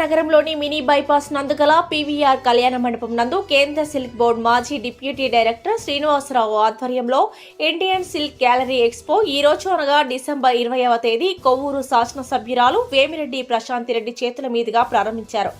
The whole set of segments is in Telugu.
నగరంలోని మినీ బైపాస్ నందుగల పీవీఆర్ కళ్యాణ మండపం నందు కేంద్ర సిల్క్ బోర్డు మాజీ డిప్యూటీ డైరెక్టర్ శ్రీనివాసరావు ఆధ్వర్యంలో ఇండియన్ సిల్క్ గ్యాలరీ ఎక్స్పో ఈ రోజు అనగా డిసెంబర్ ఇరవైవ తేదీ కొవ్వూరు శాసనసభ్యురాలు వేమిరెడ్డి ప్రశాంతిరెడ్డి చేతుల మీదుగా ప్రారంభించారు.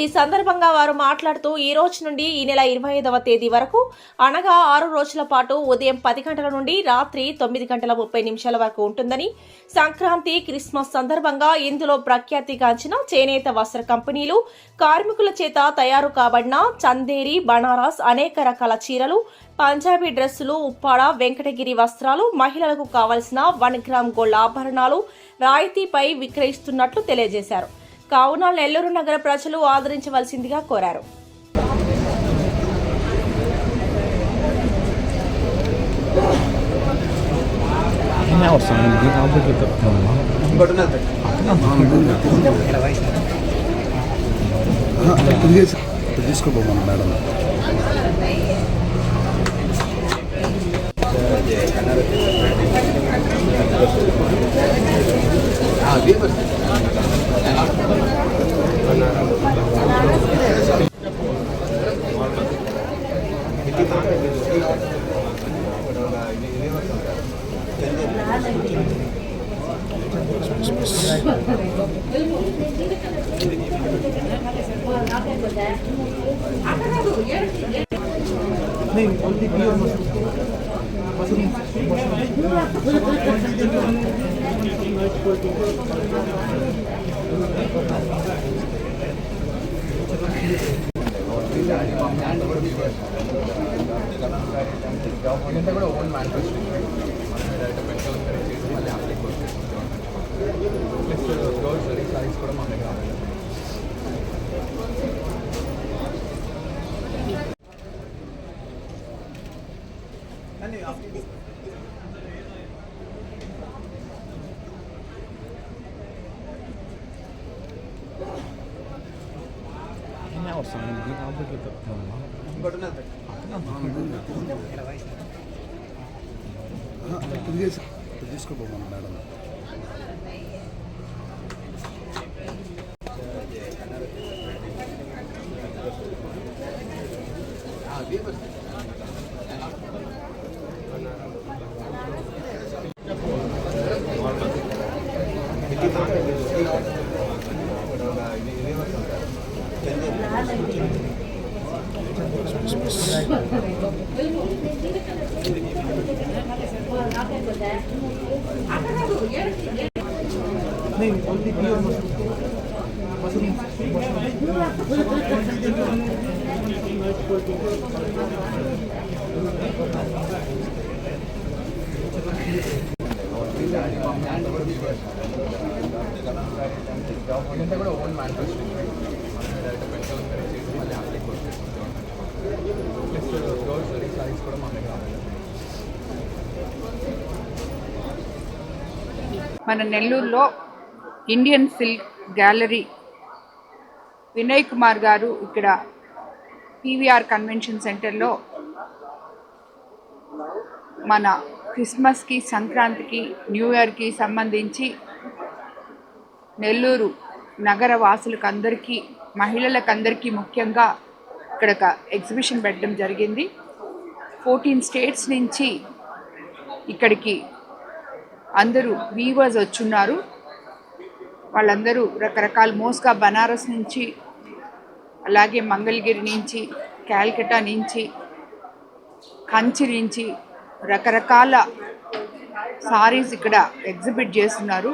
ఈ సందర్భంగా వారు మాట్లాడుతూ ఈ రోజు నుండి ఈ నెల ఇరవై ఐదవ తేదీ వరకు అనగా ఆరు రోజుల పాటు ఉదయం పది గంటల నుండి రాత్రి తొమ్మిది గంటల ముప్పై నిమిషాల వరకు ఉంటుందని సంక్రాంతి క్రిస్మస్ సందర్భంగా ఇందులో ప్రఖ్యాతిగాంచిన చేనేత వస్త్ర కంపెనీలు కార్మికుల చేత తయారు కాబడిన చందేరి బనారస్ అనేక రకాల చీరలు పంజాబీ డ్రెస్సులు ఉప్పాడ వెంకటగిరి వస్త్రాలు మహిళలకు కావలసిన వన్ గ్రామ్ గోల్డ్ ఆభరణాలు రాయితీపై విక్రయిస్తున్నట్లు తెలియజేశారు. కావున నెల్లూరు నగర ప్రజలు ఆదరించవలసిందిగా కోరారు. Name, only beer must be. Government కూడా ఓన్ మేనిఫెస్టో పెట్టుకోవాలి మళ్ళీ అప్లై కోసం ప్లస్ గవర్నమెంట్ సారీస్ కూడా మన దగ్గర Ne olsun bir aldı götür. తీసుకోబోమను మేడం नहीं ओनली बी और मशरूम मशरूम మన నెల్లూరులో Indian silk gallery Vinay Kumar గారు ఇక్కడ పీవీఆర్ కన్వెన్షన్ సెంటర్లో మన క్రిస్మస్కి సంక్రాంతికి న్యూ ఇయర్కి సంబంధించి నెల్లూరు నగర వాసులకు అందరికీ మహిళలకు అందరికీ ముఖ్యంగా ఇక్కడ ఒక ఎగ్జిబిషన్ పెట్టడం జరిగింది. ఫోర్టీన్ స్టేట్స్ నుంచి ఇక్కడికి అందరూ వీవర్స్ వచ్చున్నారు. వాళ్ళందరూ రకరకాల మోస్గా బనారస్ నుంచి అలాగే మంగళగిరి నుంచి క్యాల్కటా నుంచి కంచి నుంచి రకరకాల సారీస్ ఇక్కడ ఎగ్జిబిట్ చేస్తున్నారు.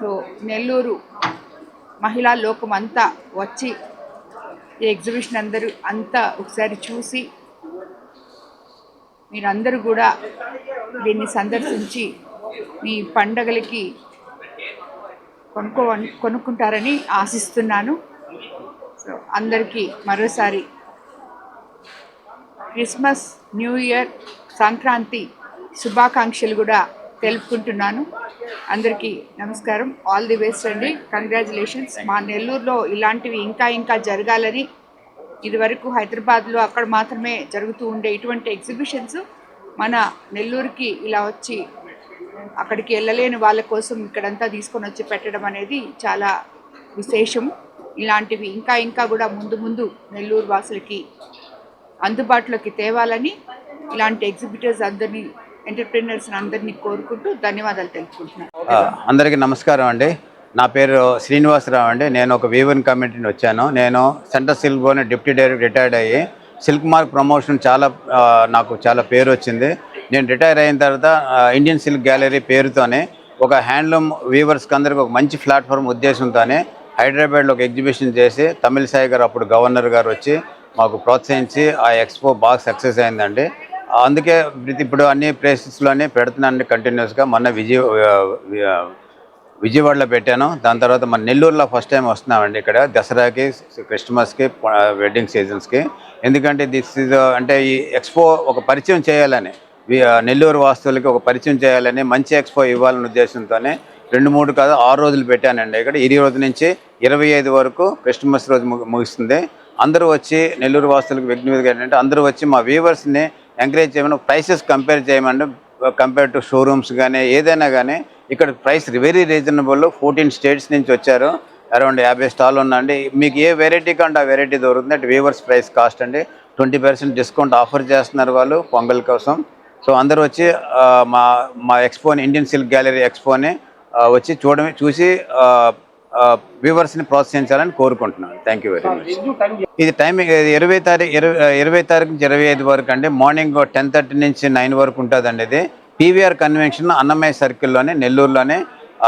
సో నెల్లూరు మహిళా లోకం అంతా వచ్చి ఈ ఎగ్జిబిషన్ అందరూ అంతా ఒకసారి చూసి మీరందరూ కూడా దీన్ని సందర్శించి మీ పండగలకి కొనుక్కో కొనుక్కుంటారని ఆశిస్తున్నాను. సో అందరికీ మరోసారి క్రిస్మస్ న్యూ ఇయర్ సంక్రాంతి శుభాకాంక్షలు కూడా తెలుపుకుంటున్నాను. అందరికీ నమస్కారం. ఆల్ ది బెస్ట్ అండి. కంగ్రాచులేషన్స్ మా నెల్లూరులో ఇలాంటివి ఇంకా ఇంకా జరగాలని ఇదివరకు హైదరాబాద్లో అక్కడ మాత్రమే జరుగుతూ ఉండే ఇటువంటి ఎగ్జిబిషన్స్ మన నెల్లూరుకి ఇలా వచ్చి అక్కడికి వెళ్ళలేని వాళ్ళ కోసం ఇక్కడంతా తీసుకొని వచ్చి పెట్టడం అనేది చాలా విశేషం. ఇలాంటివి ఇంకా ఇంకా కూడా ముందు ముందు నెల్లూరు వాసులకి అందుబాటులోకి తేవాలని ఇలాంటి ఎగ్జిబిటర్స్ అందరినీ ఎంటర్ప్రీనర్స్ అందరినీ కోరుకుంటూ ధన్యవాదాలు తెలుపుకుంటున్నాను అందరికీ నమస్కారం అండి. నా పేరు శ్రీనివాసరావు అండి. నేను ఒక వీవన్ కమిటీని వచ్చాను. నేను central silk board deputy director retired అయ్యి సిల్క్ మార్క్ ప్రమోషన్ చాలా నాకు చాలా పేరు వచ్చింది. నేను రిటైర్ అయిన తర్వాత ఇండియన్ సిల్క్ గ్యాలరీ పేరుతోనే ఒక హ్యాండ్లూమ్ వీవర్స్కి అందరికి ఒక మంచి ప్లాట్ఫామ్ ఉద్దేశంతోనే హైదరాబాద్లో ఒక ఎగ్జిబిషన్ చేసి తమిళ సాయి గారు అప్పుడు గవర్నర్ గారు వచ్చి మాకు ప్రోత్సహించి ఆ ఎక్స్పో బాగా సక్సెస్ అయిందండి. అందుకే ఇప్పుడు అన్ని ప్లేసెస్లోనే పెడుతున్నాను కంటిన్యూస్గా మొన్న విజయ విజయవాడలో పెట్టాను. దాని తర్వాత మన నెల్లూరులో ఫస్ట్ టైం వస్తున్నామండి ఇక్కడ. దసరాకి క్రిస్మస్కి వెడ్డింగ్ సీజన్స్కి ఎందుకంటే దిస్ ఇస్ అంటే ఈ ఎక్స్పో ఒక పరిచయం చేయాలని నెల్లూరు వాస్తువులకి ఒక పరిచయం చేయాలని మంచి ఎక్స్పో ఇవ్వాలనే ఉద్దేశంతోనే రెండు మూడు కాదు ఆరు రోజులు పెట్టానండి. ఇక్కడ ఇరవై రోజు నుంచి ఇరవై ఐదు వరకు క్రిస్మస్ రోజు ముగుస్తుంది. అందరూ వచ్చి నెల్లూరు వాస్తులకు విజ్ఞప్తిగా ఏంటంటే అందరూ వచ్చి మా వ్యూవర్స్ని ఎంకరేజ్ చేయమని ప్రైసెస్ కంపేర్ చేయమండి. కంపేర్ టు షోరూమ్స్ కానీ ఏదైనా కానీ ఇక్కడ price very reasonable. Fourteen states నుంచి వచ్చారు. అరౌండ్ యాభై స్టాల్ ఉందండి. మీకు ఏ వెరైటీ కంటే ఆ వెరైటీ దొరుకుతుంది అంటే వీవర్స్ ప్రైస్ కాస్ట్ అండి. ట్వంటీ పర్సెంట్ డిస్కౌంట్ ఆఫర్ చేస్తున్నారు వాళ్ళు పొంగల్ కోసం. సో అందరూ వచ్చి మా మా ఎక్స్పోని ఇండియన్ సిల్క్ గ్యాలరీ ఎక్స్పోని వచ్చి చూడమే చూసి వ్యూవర్స్ని ప్రోత్సహించాలని కోరుకుంటున్నాను. థ్యాంక్ యూ వెరీ మచ్ ఇది టైమింగ్ ఇరవై తారీఖు ఇరవై ఇరవై తారీఖు నుంచి ఇరవై ఐదు వరకు అండి. మార్నింగ్ టెన్ థర్టీ నుంచి నైన్ వరకు ఉంటుందండి ఇది. పీవీఆర్ కన్వెన్షన్ అన్నమయ్య సర్కిల్లోనే నెల్లూరులోనే.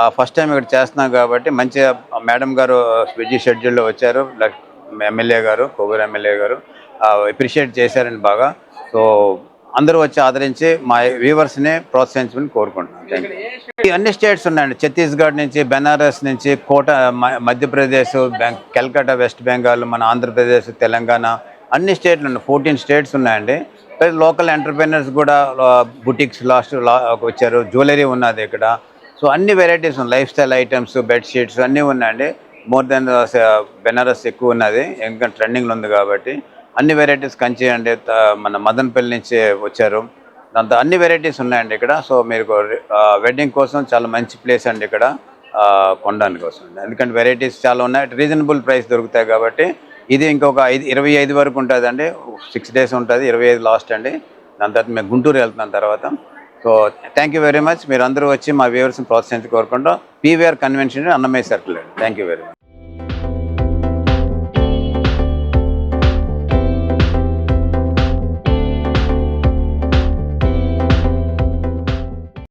ఫస్ట్ టైం ఇక్కడ చేస్తున్నాం కాబట్టి మంచిగా మేడం గారు బిజీ షెడ్యూల్లో వచ్చారు. లక్- ఎమ్మెల్యే గారు కొవ్వూరు ఎమ్మెల్యే గారు. అప్రిషియేట్ చేశారండి బాగా. సో అందరూ వచ్చి ఆదరించి మా వ్యూవర్స్ని ప్రోత్సహించమని కోరుకుంటున్నాను. అన్ని స్టేట్స్ ఉన్నాయండి. ఛత్తీస్గఢ్ నుంచి బెనారస్ నుంచి కోట మధ్యప్రదేశ్ బెంగ్ వెస్ట్ బెంగాల్ మన ఆంధ్రప్రదేశ్ తెలంగాణ అన్ని స్టేట్లు ఉన్నాయి. ఫోర్టీన్ స్టేట్స్ ఉన్నాయండి. లోకల్ ఎంటర్ప్రైనర్స్ కూడా బుటిక్స్ లాస్ట్ లా వచ్చారు. జ్యువెలరీ ఉన్నది ఇక్కడ. సో అన్ని వెరైటీస్ ఉన్నాయి. లైఫ్ స్టైల్ ఐటమ్స్ బెడ్షీట్స్ అన్నీ ఉన్నాయండి. మోర్ దెన్ బెనారస్ ఎక్కువ ఉన్నది. ఇంకా ట్రెండింగ్లో ఉంది కాబట్టి. అన్ని వెరైటీస్ కంచి అండి మన మదన్పల్లి నుంచి వచ్చారు. దాంతో అన్ని వెరైటీస్ ఉన్నాయండి ఇక్కడ. సో మీరు వెడ్డింగ్ కోసం చాలా మంచి ప్లేస్ అండి ఇక్కడ. ఆ, కొనడానికి కోసం ఎందుకంటే వెరైటీస్ చాలా ఉన్నాయి. రీజనబుల్ ప్రైస్ దొరుకుతాయి కాబట్టి ఇది ఇంకొక ఐదు ఇరవై ఐదు వరకు ఉంటుందండి. సిక్స్ డేస్ ఉంటుంది ఇరవై ఐదు లాస్ట్ అండి. దాని తర్వాత మేము గుంటూరు వెళ్తున్నాం తర్వాత. So thank you very much మీరు అందరూ వచ్చి మా వ్యూవర్స్ని ప్రోత్సహించి కోరుకుంటాం పీవీఆర్ కన్వెన్షన్ అన్నమయ్య సర్కిల్ అండి. Thank you very much